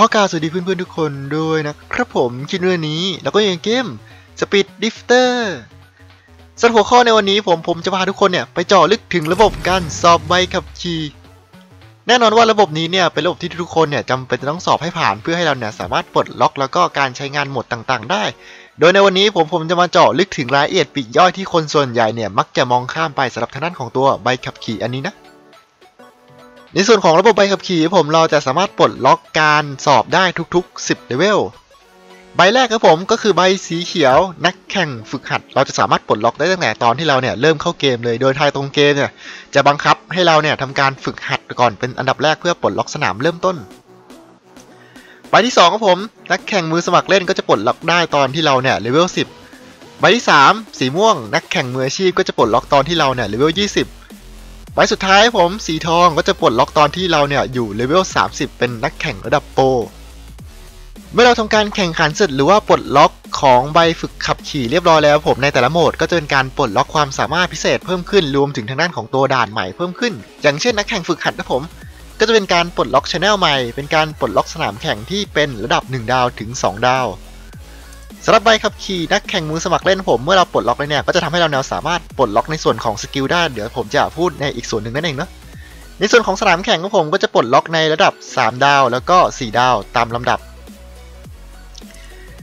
ขอกาสวัสดีเพื่อนๆทุกคนด้วยนะครับผมคลิปเรื่องนี้ แล้วก็ยังเกม Speed Drifter สำหรับหัวข้อในวันนี้ผมผมจะพาทุกคนเนี่ยไปเจาะลึกถึงระบบการสอบใบขับขี่แน่นอนว่าระบบนี้เนี่ยเป็นระบบที่ทุกคนเนี่ยจำเป็นจะต้องสอบให้ผ่านเพื่อให้เราเนี่ยสามารถปลดล็อกแล้วก็การใช้งานหมดต่างๆ ได้ โดยในวันนี้ผมผมจะมาเจาะลึกถึงรายละเอียดปีกย่อยที่คนส่วนใหญ่เนี่ยมักจะมองข้ามไปสำหรับทางด้านของตัวใบขับขี่อันนี้นะ ในส่วนของระบบใบขับขี่ผมเราจะสามารถปลดล็อกการสอบได้ทุกๆ 10เลเวลใบแรกครับผมก็คือใบสีเขียว นักแข่งฝึกหัด เราจะสามารถปลดล็อกได้ตั้งแต่ตอนที่เราเนี่ยเริ่มเข้าเกมเลยโดยทายตรงเกมเนี่ยจะบังคับให้เราเนี่ยทำการฝึกหัดก่อนเป็นอันดับแรกเพื่อปลดล็อกสนามเริ่มต้นใบที่2ครับผมนักแข่งมือสมัครเล่นก็จะปลดล็อกได้ตอนที่เราเนี่ยเลเวล10 ใบที่ 3 สีม่วง นักแข่งมืออาชีพก็จะปลดล็อกตอนที่เราเนี่ยเลเวล20 ใบสุดท้ายผมสีทองก็จะปลดล็อกตอนที่เราเนี่ยอยู่เลเวล 30 เป็นนักแข่งระดับโปรเมื่อเราทำการแข่งขันเสร็จหรือว่าปลดล็อกของใบฝึกขับขี่เรียบร้อยแล้วผมในแต่ละโหมดก็จะเป็นการปลดล็อกความสามารถพิเศษเพิ่มขึ้นรวมถึงทางด้านของตัวด่านใหม่เพิ่มขึ้น อย่างเช่นนักแข่งฝึกหัดนะผม ก็จะเป็นการปลดล็อกชแนลใหม่ เป็นการปลดล็อกสนามแข่งที่เป็นระดับ 1 ดาวถึง 2 ดาว สำหรับใบขับขี่นักแข่งมือสมัครเล่นผมเมื่อเราปลดล็อกแล้วเนี่ยก็จะทำให้เราแนวสามารถปลดล็อกในส่วนของสกิลได้เดี๋ยวผมจะพูดในอีกส่วนหนึ่งนั่นเองเนาะในส่วนของสนามแข่งของผมก็จะปลดล็อกในระดับ 3 ดาวแล้วก็ 4 ดาวตามลำดับ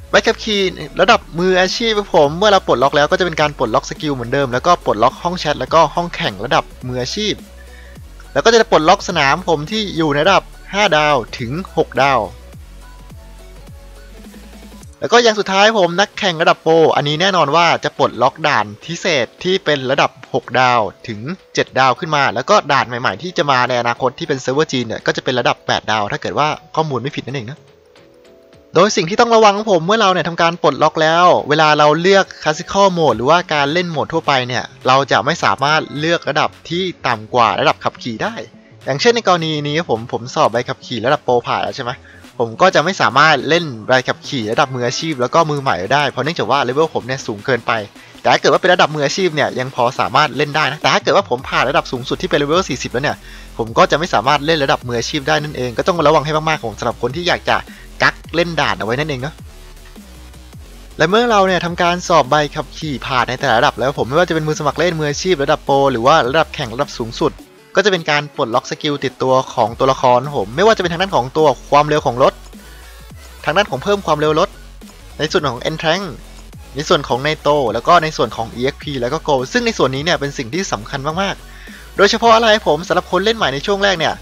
ใบขับขี่ระดับมืออาชีพของผมเมื่อเราปลดล็อกแล้วก็จะเป็นการปลดล็อกสกิลเหมือนเดิมแล้วก็ปลดล็อกห้องแชทแล้วก็ห้องแข่งระดับมืออาชีพ แล้วก็จะปลดล็อกสนามผมที่อยู่ในระดับ 5 ดาวถึง 6 ดาว แล้วก็อย่างสุดท้ายผมนักแข่งระดับโปรอันนี้แน่นอนว่าจะปลดล็อกด่านพิเศษที่เป็นระดับ 6 ดาวถึง 7 ดาวขึ้นมา แล้วก็ด่านใหม่ๆ ที่จะมาในอนาคตที่เป็นเซิร์ฟเวอร์จีนเนี่ยก็จะเป็นระดับ 8 ดาว ถ้าเกิดว่าข้อมูลไม่ผิดนั่นเองนะโดยสิ่งที่ต้องระวังของผมเมื่อเราเนี่ยทำการปลดล็อกแล้ว เวลาเราเลือกคลาสสิคอลโหมดหรือว่าการเล่นโหมดทั่วไปเนี่ยเราจะไม่สามารถเลือกระดับที่ต่ำกว่าระดับขับขี่ได้ อย่างเช่นในกรณีนี้ผมผมสอบใบขับขี่ระดับโปรผ่านแล้วใช่ไหม ผมก็จะไม่สามารถเล่นใบขับขี่ระดับมืออาชีพ แล้วก็มือใหม่ได้เพราะเนื่องจากว่าเลเวลผมเนี่ยสูงเกินไป แต่ถ้าเกิดว่าเป็นระดับมืออาชีพเนี่ยยังพอสามารถเล่นได้นะแต่ถ้าเกิดว่าผมผ่านระดับสูงสุดที่เป็นเลเวล 40 แล้วเนี่ยผมก็จะไม่สามารถเล่นระดับมืออาชีพได้นั่นเอง ก็ต้องระวังให้มากๆผมสำหรับคนที่อยากจะกักเล่นด่านเอาไว้นั่นเองเนาะและเมื่อเราเนี่ยทำการสอบใบขับขี่ผ่านในแต่ละระดับแล้วผมไม่ว่าจะเป็นมือสมัครเล่นมืออาชีพระดับโปรหรือว่าระดับแข่งระดับสูงสุด ก็จะเป็นการปลดล็อกสกิลติดตัวของตัวละครผม ไม่ว่าจะเป็นทางด้านของตัวความเร็วของรถ ทางด้านของเพิ่มความเร็วรถ ในส่วนของ e n t r a n ในส่วนของในโตแล้วก็ในส่วนของ exp แล้วก็ go ซึ่งในส่วนนี้เนี่ยเป็นสิ่งที่สำคัญมากๆ โดยเฉพาะอะไรผมสำหรับคนเล่นใหม่ในช่วงแรกเนี่ย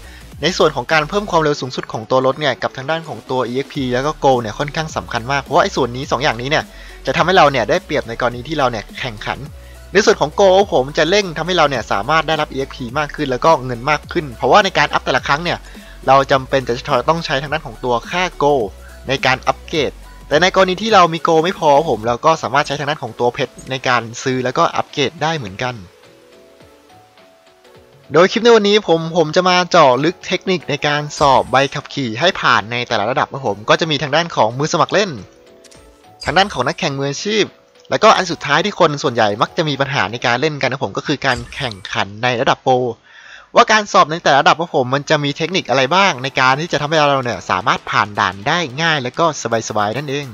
ในส่วนของการเพิ่มความเร็วสูงสุดของตัวรถเนี่ยกับทางด้านของตัว exp แล้วก็ go เนี่ยค่อนข้างสำคัญมากเพราะว่าไอ้ส่วนนี้ 2 อย่างนี้เนี่ยจะทำให้เราเนี่ยได้เปรียบในกรณีที่เราเนี่ยแข่งขัน ในส่วนของ Go ผมจะเร่งทำให้เราเนี่ยสามารถได้รับ EXP มากขึ้นแล้วก็เงินมากขึ้น เพราะว่าในการอัพแต่ละครั้งเนี่ยเราจำเป็นจะต้องใช้ทางด้านของตัวค่า Go ในการอัปเกรด แต่ในกรณีที่เรามี Go ไม่พอผม เราก็สามารถใช้ทางด้านของตัวเพชรในการซื้อแล้วก็อัปเกรดได้เหมือนกัน โดยคลิปในวันนี้ผมผมจะมาเจาะลึกเทคนิคในการสอบใบขับขี่ให้ผ่านในแต่ละระดับนะผม ก็จะมีทางด้านของมือสมัครเล่น ทางด้านของนักแข่งมืออาชีพ แล้วก็อันสุดท้ายที่คนส่วนใหญ่มักจะมีปัญหาในการเล่นกันนะผมก็คือการแข่งขันในระดับโปรว่าการสอบในแต่ละระดับของผมมันจะมีเทคนิคอะไรบ้าง ในการที่จะทำให้เราเนี่ยสามารถผ่านด่านได้ง่ายแล้วก็สบายๆนั่นเอง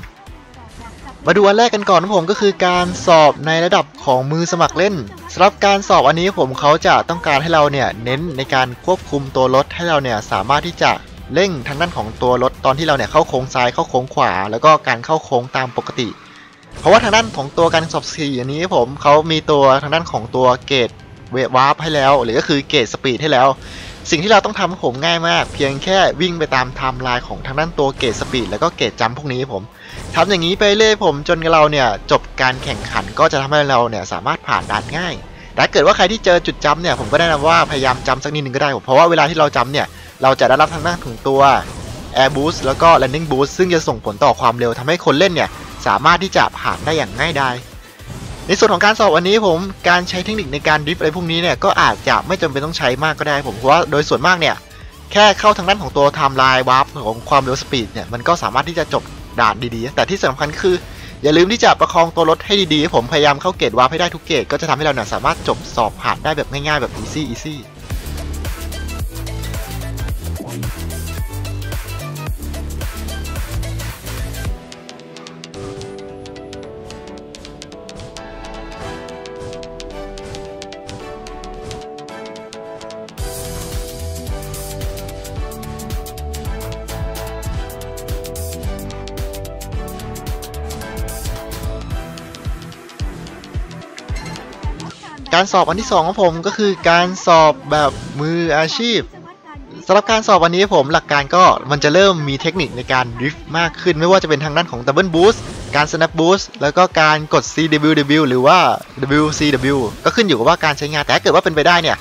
มาดูอันแรกกันก่อนนะผมก็คือการสอบในระดับของมือสมัครเล่นสำหรับการสอบอันนี้ผมเขาจะต้องการให้เราเนี่ยเน้นในการควบคุมตัวรถให้เราเนี่ยสามารถที่จะเร่งทางด้านของตัวรถตอนที่เราเนี่ยเข้าโค้งซ้ายเข้าโค้งขวา แล้วก็การเข้าโค้งตามปกติ เพราะว่าทางด้านของตัวการสอบสีอันนี้ผมเขามีตัวทางด้านของตัวเกตเววาร์ปให้แล้ว หรือก็คือเกตสปีดให้แล้ว สิ่งที่เราต้องทำผมง่ายมาก เพียงแค่วิ่งไปตามไทม์ไลน์ของทางด้านตัวเกตสปีดแล้วก็เกตจัมพวกนี้ผมทำอย่างนี้ไปเรื่อยผมจนเราเนี่ยจบการแข่งขันก็จะทำให้เราเนี่ยสามารถผ่านด่านง่ายแต่เกิดว่าใครที่เจอจุดจัมเนี่ยผมก็แนะนำว่าพยายามจำสักนิดนึงก็ได้ผมเพราะว่าเวลาที่เราจำเนี่ยเราจะได้รับทางด้านของตัว Air Boost แล้วก็ Landing Boost ซึ่งจะส่งผลต่อความเร็วทำให้คนเล่นเนี่ย สามารถที่จะผ่านได้อย่างง่ายดายในส่วนของการสอบวันนี้ผมการใช้เทคนิคในการดริฟต์อะไรพวกนี้เนี่ยก็อาจจะไม่จำเป็นต้องใช้มากก็ได้ผมเพราะว่าโดยส่วนมากเนี่ยแค่เข้าทางด้านของตัวไทม์ไลน์วาร์ปของความเร็วสปีดเนี่ยมันก็สามารถที่จะจบด่านดีๆ แต่ที่สำคัญคือ อย่าลืมที่จะประคองตัวรถให้ดีๆ ผมพยายามเข้าเกตวาร์ปให้ได้ทุกเกตก็จะทำให้เราเนี่ยสามารถจบสอบผ่านได้แบบง่ายๆแบบ easy easy การสอบอันที่สองของผมก็คือการสอบแบบมืออาชีพสำหรับการสอบวันนี้ผมหลักการก็มันจะเริ่มมีเทคนิคในการดริฟต์มากขึ้น ไม่ว่าจะเป็นทางด้านของดับเบิลบูสต์การ snap boost แล้วก็การกด CWW หรือว่า WCW ก็ขึ้นอยู่กับว่าการใช้งานแต่ถ้าเกิดว่าเป็นไปได้เนี่ย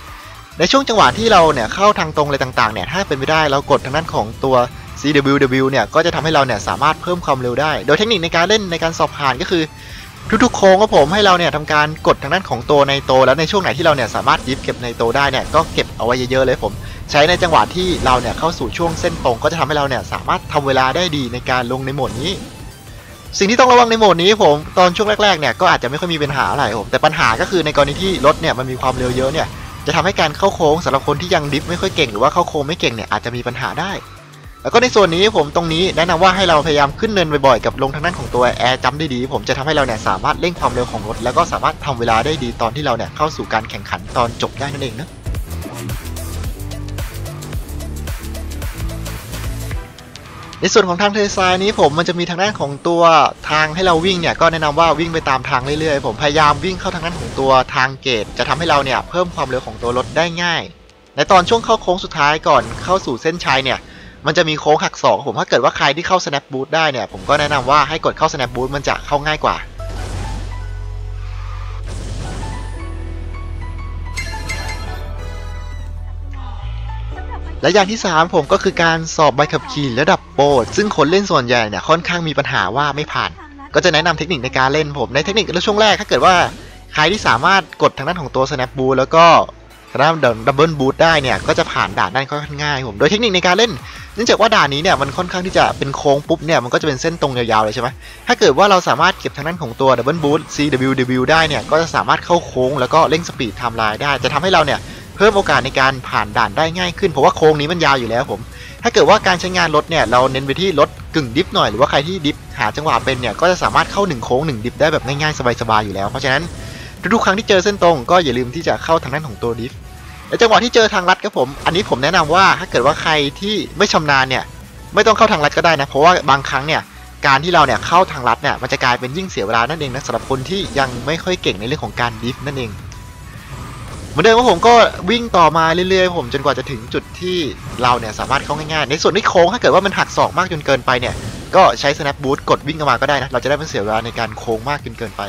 ในช่วงจังหวะที่เราเนี่ยเข้าทางตรงอะไรต่างๆเนี่ยถ้าเป็นไปได้เรากดทางด้านของตัว CWW เนี่ยก็จะทำให้เราเนี่ยสามารถเพิ่มความเร็วได้ โดยเทคนิคในการเล่นในการสอบผ่านก็คือ ทุกๆโค้งก็ผมให้เราเนี่ยทำการกดทางด้านของตัวในโต แล้วในช่วงไหนที่เราเนี่ยสามารถยิบเก็บในโตได้เนี่ยก็เก็บเอาไว้เยอะๆเลยผม ใช้ในจังหวะที่เราเนี่ยเข้าสู่ช่วงเส้นตรงก็จะทำให้เราเนี่ยสามารถทำเวลาได้ดีในการลงในโหมดนี้สิ่งที่ต้องระวังในโหมดนี้ผมตอนช่วงแรกๆเนี่ยก็อาจจะไม่ค่อยมีปัญหาอะไรผมแต่ปัญหาก็คือในกรณีที่รถเนี่ยมันมีความเร็วเยอะเนี่ยจะทำให้การเข้าโค้งสำหรับคนที่ยังดิฟไม่ค่อยเก่งหรือว่าเข้าโค้งไม่เก่งเนี่ยอาจจะมีปัญหาได้ แล้วก็ในส่วนนี้ผมตรงนี้แนะนำว่าให้เราพยายามขึ้นเนินบ่อยๆกับลงทางด้านของตัวแอร์จัมได้ดี ผมจะทำให้เราเนี่ยสามารถเร่งความเร็วของรถ แล้วก็สามารถทำเวลาได้ดีตอนที่เราเนี่ยเข้าสู่การแข่งขันตอนจบได้นั่นเองนะในส่วนของทางเทซายนี้ผมมันจะมีทางด้านของตัวทางให้เราวิ่งเนี่ยก็แนะนำว่าวิ่งไปตามทางเรื่อยๆ ผมพยายามวิ่งเข้าทางด้านของตัวทางเกต จะทำให้เราเนี่ยเพิ่มความเร็วของตัวรถได้ง่าย ในตอนช่วงเข้าโค้งสุดท้ายก่อนเข้าสู่เส้นชัยเนี่ย มันจะมีโค้งหักศอกผมถ้าเกิดว่าใครที่เข้า snap boot ได้เนี่ย ผมก็แนะนำว่าให้กดเข้า snap boot มันจะเข้าง่ายกว่า และอย่างที่ 3 ผมก็คือการสอบใบขับขี่ระดับโปรซึ่งคนเล่นส่วนใหญ่เนี่ยค่อนข้างมีปัญหาว่าไม่ผ่าน ก็จะแนะนำเทคนิคในการเล่นผมในเทคนิคในช่วงแรกถ้าเกิดว่าใครที่สามารถกดทางด้านของตัว snap boot แล้วก็ทางด้านดับเบิลบูทได้เนี่ย ก็จะผ่านด่านได้ค่อนข้างง่ายผม โดยเทคนิคในการเล่น นื่องจากว่าด่านนี้เนี่ยมันค่อนข้างที่จะเป็นโค้งปุ๊บเนี่ยมันก็จะเป็นเส้นตรงยาวๆเลยใช่ไหมถ้าเกิดว่าเราสามารถเก็บทางด้านของตัวดับเบิลบูท CWW ได้เนี่ยก็จะสามารถเข้าโค้งแล้วก็เร่งสปีดไทม์ไลน์ได้จะทำให้เราเนี่ยเพิ่มโอกาสในการผ่านด่านได้ง่ายขึ้นเพราะว่าโค้งนี้มันยาวอยู่แล้วผม ถ้าเกิดว่าการใช้งานรถเนี่ยเราเน้นไปที่รถกึ่งดิฟหน่อยหรือว่าใครที่ดิฟหาจังหวะเป็นเนี่ยก็จะสามารถเข้า1โค้ง1ดิฟได้แบบง่ายๆสบายๆอยู่แล้วเพราะฉะนั้นทุกๆครั้งที่เจอเส้นตรงก็อย่าลืมที่จะเข้าทางด้านของตัวดิฟ ในจังหวะที่เจอทางลัดครับผม อันนี้ผมแนะนำว่าถ้าเกิดว่าใครที่ไม่ชำนาญเนี่ยไม่ต้องเข้าทางลัดก็ได้นะ เพราะว่าบางครั้งเนี่ยการที่เราเนี่ยเข้าทางลัดเนี่ยมันจะกลายเป็นยิ่งเสียเวลานั่นเองนะสำหรับคนที่ยังไม่ค่อยเก่งในเรื่องของการดิฟนั่นเอง เหมือนเดิมว่าผมก็วิ่งต่อมาเรื่อยๆ ผมจนกว่าจะถึงจุดที่เราเนี่ยสามารถเข้าง่ายๆ ในส่วนที่โค้งถ้าเกิดว่ามันหักศอกมากจนเกินไปเนี่ยก็ใช้ snap boost กดวิ่งออกมาก็ได้นะเราจะได้ไม่เสียเวลาในการโค้งมากจนเกินไป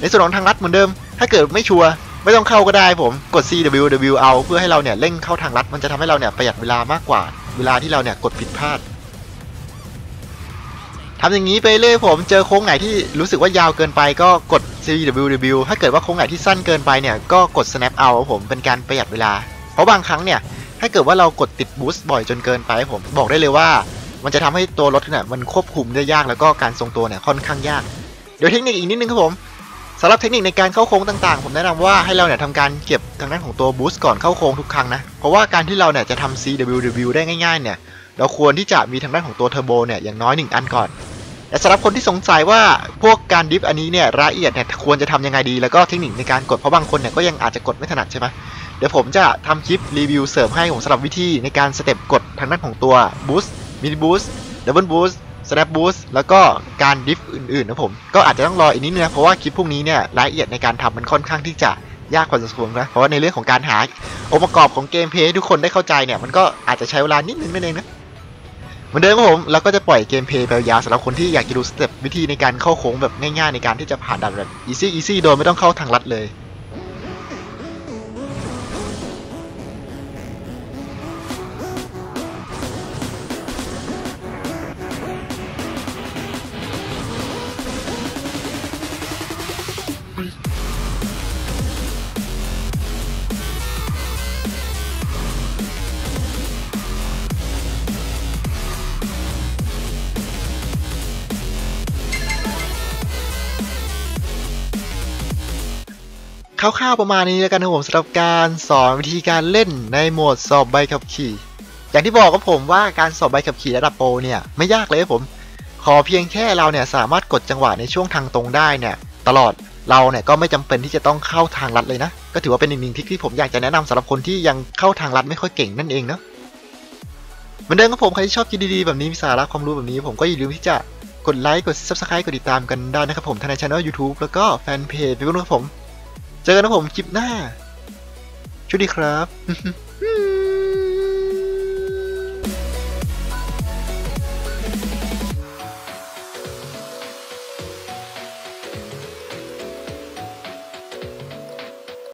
ในส่วนของทางลัดเหมือนเดิม ถ้าเกิดไม่ชัวร์ ไม่ต้องเข้าก็ได้ผมกด CWW เอาเพื่อให้เราเนี่ยเร่งเข้าทางลัดมันจะทำให้เราเนี่ยประหยัดเวลามากกว่า เวลาที่เราเนี่ยกดผิดพลาดทำอย่างนี้ไปเรื่อยผมเจอโค้งไหนที่รู้สึกว่ายาวเกินไปก็กด CWW ถ้าเกิดว่าโค้งไหนที่สั้นเกินไปเนี่ยก็กด snap เอาผมเป็นการประหยัดเวลา เพราะบางครั้งเนี่ยถ้าเกิดว่าเรากดติดบูสต์บ่อยจนเกินไปผมบอกได้เลยว่า มันจะทำให้ตัวรถเนี่ยมันควบคุมได้ยากแล้วก็การทรงตัวเนี่ยค่อนข้างยาก เดี๋ยวเทคนิคอีกนิดนึงครับผม สำหรับเทคนิคในการเข้าโค้งต่างๆ ผมแนะนำว่าให้เราเนี่ยทำการเก็บทางด้านของตัวบูสต์ก่อนเข้าโค้งทุกครั้งนะ เพราะว่าการที่เราเนี่ยจะทำ CWW ได้ง่ายๆเนี่ย เราควรที่จะมีทางด้านของตัวเทอร์โบเนี่ยอย่างน้อย 1 อันก่อน แต่สำหรับคนที่สงสัยว่าพวกการดิฟอันนี้เนี่ยรายละเอียดเนี่ยควรจะทำยังไงดี แล้วก็เทคนิคในการกดเพราะบางคนเนี่ยก็ยังอาจจะกดไม่ถนัดใช่ไหมเดี๋ยวผมจะทำคลิปรีวิวเสริมให้ผมสำหรับวิธีในการสเต็ปกดทางด้านของตัวบูสต์มินิบูสต์ดับเบิลบูสต์ snap boost แล้วก็การดิฟอื่นๆนะผม ก็อาจจะต้องรออีกนิดนึงนะเพราะว่าคลิปพวกนี้เนี่ยรายละเอียดในการทำมันค่อนข้างที่จะยากพอสมควรนะเพราะว่าในเรื่องของการหาองค์ประกอบของเกมเพลย์ทุกคนได้เข้าใจเนี่ยมันก็อาจจะใช้เวลานิดนึงนั่นเองนะเหมือนเดิมครับผมเราก็จะปล่อยเกมเพลย์ไปยาวสำหรับคนที่อยากจะดูสเต็ปวิธีในการเข้าโค้งแบบง่ายๆในการที่จะผ่านด่านแบบ easy easy โดยไม่ต้องเข้าทางลัดเลย คร่าวๆประมาณนี้แล้วกันนะผมสำหรับการสอนวิธีการเล่นในโหมดสอบใบขับขี่ อย่างที่บอกกับผมว่าการสอบใบขับขี่ระดับโปรเนี่ยไม่ยากเลยผม ขอเพียงแค่เราเนี่ยสามารถกดจังหวะในช่วงทางตรงได้เนี่ยตลอดเราเนี่ยก็ไม่จำเป็นที่จะต้องเข้าทางลัดเลยนะ ก็ถือว่าเป็นอีกหนึ่งทิคที่ผมอยากจะแนะนำสำหรับคนที่ยังเข้าทางลัดไม่ค่อยเก่งนั่นเองเนาะเหมือนเดิมครับผมใครที่ชอบคลิปดีๆแบบนี้มีสาระความรู้แบบนี้ ผมก็อย่าลืมที่จะกดไลค์กด subscribe กดติดตามกันได้นะครับผมทางในช่อง YouTube แล้วก็แฟนเพจเฟซบุ๊กครับผม เจอกันนะผมคลิปหน้าช่วยดีครับ